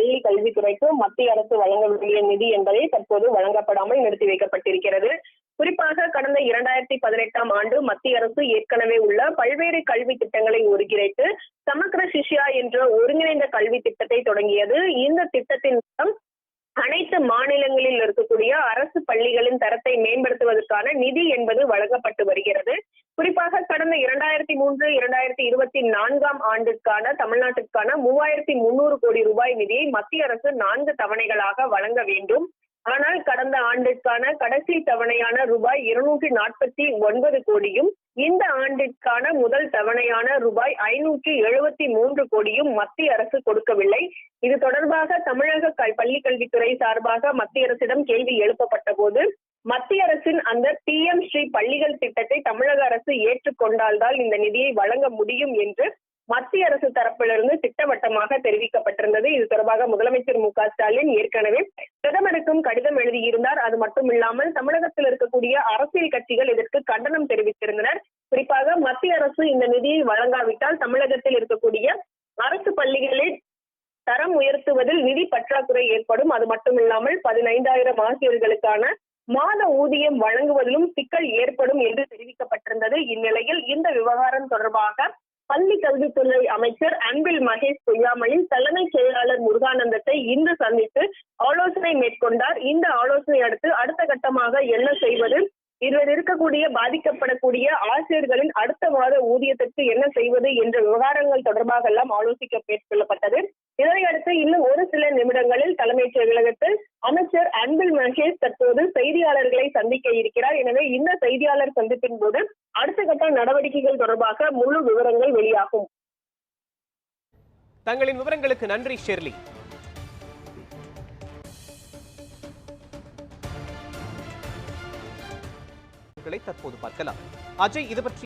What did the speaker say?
பள்ளி கல்வித்துறைக்கு மத்திய அரசு வழங்க வேண்டிய நிதி என்பதை தற்போது வழங்கப்படாமல் நிறுத்தி வைக்கப்பட்டிருக்கிறது. குறிப்பாக கடந்த இரண்டாயிரத்தி பதினெட்டாம் ஆண்டு மத்திய அரசு ஏற்கனவே உள்ள பல்வேறு கல்வி திட்டங்களை ஒருங்கிணைத்து சமக்ர சிஷ்யா என்ற ஒருங்கிணைந்த கல்வி திட்டத்தை தொடங்கியது. இந்த திட்டத்தின் மூலம் அனைத்து மாநிலங்களில் இருக்கக்கூடிய அரசு பள்ளிகளின் தரத்தை மேம்படுத்துவதற்கான நிதி என்பது வழங்கப்பட்டு வருகிறது. குறிப்பாக கடந்த இரண்டாயிரத்தி மூன்று இரண்டாயிரத்தி இருபத்தி நான்காம் ஆண்டிற்கான தமிழ்நாட்டிற்கான மூவாயிரத்தி முன்னூறு கோடி ரூபாய் நிதியை மத்திய அரசு நான்கு தவணைகளாக வழங்க வேண்டும். ஆனால் கடந்த ஆண்டிற்கான கடைசி தவணையான ரூபாய் இருநூற்றி நாற்பத்தி ஒன்பது கோடியும் இந்த ஆண்டிற்கான முதல் தவணையான ரூபாய் ஐநூற்றி எழுபத்தி மூன்று கோடியும் மத்திய அரசு கொடுக்கவில்லை. இது தொடர்பாக தமிழக பள்ளிக்கல்வித்துறை சார்பாக மத்திய அரசிடம் கேள்வி எழுப்பப்பட்ட போது மத்திய அரசின் அந்த பி எம் ஸ்ரீ பள்ளிகள் திட்டத்தை தமிழக அரசு ஏற்றுக்கொண்டால்தான் இந்த நிதியை வழங்க முடியும் என்று மத்திய அரசு தரப்பிலிருந்து திட்டவட்டமாக தெரிவிக்கப்பட்டிருந்தது. இது தொடர்பாக முதலமைச்சர் மு ஸ்டாலின் ஏற்கனவே பிரதமருக்கும் கடிதம் எழுதியிருந்தார். அது மட்டுமில்லாமல் தமிழகத்தில் இருக்கக்கூடிய அரசியல் கட்சிகள் இதற்கு கண்டனம் தெரிவித்திருந்தனர். குறிப்பாக மத்திய அரசு இந்த நிதியை வழங்காவிட்டால் தமிழகத்தில் இருக்கக்கூடிய அரசு பள்ளிகளில் தரம் உயர்த்துவதில் நிதி பற்றாக்குறை ஏற்படும். அது மட்டுமில்லாமல் பதினைந்தாயிரம் ஆசிரியர்களுக்கான மாத ஊதியம் வழங்குவதிலும் சிக்கல் ஏற்படும் என்று தெரிவிக்கப்பட்டிருந்தது. இந்நிலையில் இந்த விவகாரம் தொடர்பாக பள்ளி கல்வித்துறை அமைச்சர் அன்பில் மகேஷ் பொய்யாமலின் தலைமைச் செயலாளர் முருகானந்தத்தை இன்று சந்தித்து ஆலோசனை மேற்கொண்டார். இந்த ஆலோசனை அடுத்து அடுத்த கட்டமாக என்ன செய்வது? இதில் இருக்கக்கூடிய பாதிக்கப்படக்கூடிய ஆசிரியர்களின் அடுத்த மாத ஊதியத்திற்கு என்ன செய்வது என்ற விவகாரங்கள் தொடர்பாக எல்லாம் ஆலோசிக்க மேற்கொள்ளப்பட்டது. இதனையடுத்து இன்னும் ஒரு சில நிமிடங்களில் தலைமைச் செயலகத்தில் அமைச்சர் அன்பில் மகேஷ் தற்போது செய்தியாளர்களை சந்திக்க இருக்கிறார். எனவே இந்த செய்தியாளர் சந்திப்பின் போது அடுத்த கட்ட நடவடிக்கைகள் தொடர்பாக முழு விவரங்கள் வெளியாகும். தங்களின் விவரங்களுக்கு நன்றி ஷெர்லி. தற்போது பார்க்கலாம். அஜய் இது பற்றி